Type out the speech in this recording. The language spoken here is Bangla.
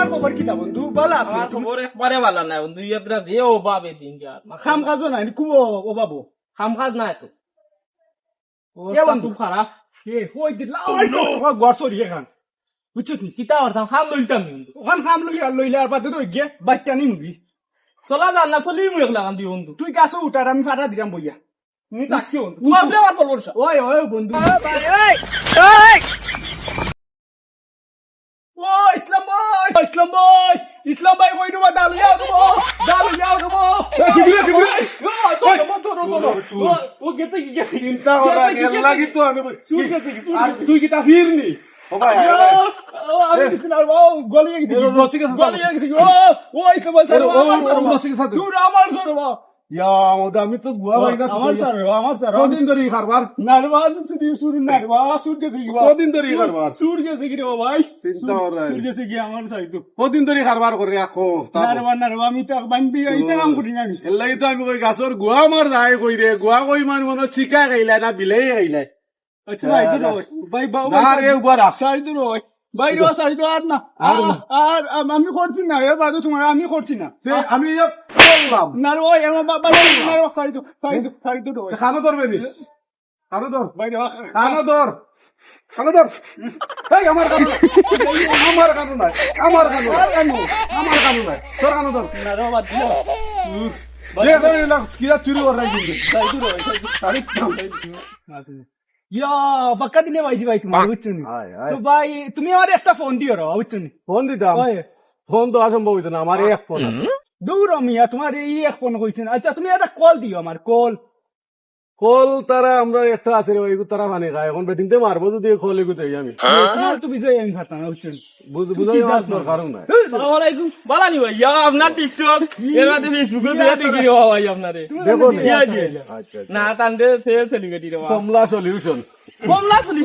তোমার খবর কিতা বন্ধু? ভালো আছে? খবর একবারে ভালো নাই বন্ধু। ইয়ে পুরা যে অভাব এদিন খাম কাজও নাই খুব অভাব খাম কাজ নাই তো। বন্ধু। খারাপ। এ হই দিলা তোমার ঘর চড়ি এখান। বুঝছ নি কিতা খাম লইতাম ওখান খাম লইলে আর লইলে আর বাদে তো গিয়ে বাচ্চা নি মুগি চলা যান না চলি মুখ লাগান দি বন্ধু। তুই কাছে উঠার আমি ফাটা দিলাম বইয়া। তুমি রাখিও তোমার বলে আমার খবর ওই ওই বন্ধু ও ইসলাম ভাই ইসলাম ভাই ইসলাম ভাই কই নবা দালু যাও দেবো দালু যাও দেবো কিবরে কিবরে তো দেবো তো দেবো ও গেতে গেছে চিন্তা করা গেল লাগি তো আমি চুর গেছে চুর আর তুই কি তা ফিরনি ও ভাই ও আমি কিছু না ও গলি গেছে রসি গেছে গলি গেছে ও ও ইসলাম ভাই ও, ও, ও, রসি গেছে। তুই আমার স্যার বা ইয়া মোদা আমি তো গুয়া ভাই আমার স্যার আমার স্যার কদিন ধরে খারবার নারবা সুদি সুর নারবা সুর গেছে কি কদিন ধরে খারবার সুর গেছে কি রে ভাই। চিন্তা করা সুর গেছে কি আমার সাইড কদিন ধরে খারবার করে রাখো নারবা নারবা আমি তো বানবি কাম করি না লাগি তো আমি কই গাছর গুয়া মার যায় কই রে গুয়া কই মান মনে চিকা গাইলা না বিলাই গাইলা। আচ্ছা ভাই ভাই রে উবার সাইড রয় ভাই রে আর না। আর না। আর আমি করছি না এ বাদে তোমার আমি করছি না। আমি বললাম নারবা ওই আমার বাবা নারবা সাইড সাইড সাইড রয় খানো ধরবে নি। খানো ধর। ভাই রে খানো ধর। খানো ধর। এই আমার কানো আমার কানো নাই। আমার নাই। আমার কানো নাই। তোর কানো ধর। নারবা দিও দে দে লাগ কিরা চুরি করে রাখবি সাইড রয় সাইড ইয়া বাক্কা দিনে ভাইছি ভাই তোমার বুঝছ তো ভাই তুমি আমার একটা ফোন দিও রে বুঝছ ফোন দিতাম ফোন তো অসম্ভব হইতো না আমার এক ফোন আছে দূর মিয়া তোমার এই এক ফোন কইছেন আচ্ছা তুমি একটা কল দিও আমার কল কল তারা আমরা একটা আছে রে এগুলো তারা মানে গায়। এখন বেটিং তে মারবো যদি কল এগুতে আমি। তোমার তো বিজয় আমি খাতা নি বুঝ- বুঝাই আমার কারণ নাই। সালাম আলাইকুম। বালা নি ভাই ইয়া আপনার টিকটক এর ফেসবুকে দিয়ে দেখি রে ভাই আপনারে দেখো। আচ্ছা আচ্ছা। না তান্ডে সে সেলিব্রিটি রে কমলা সলিউশন কমলা চলি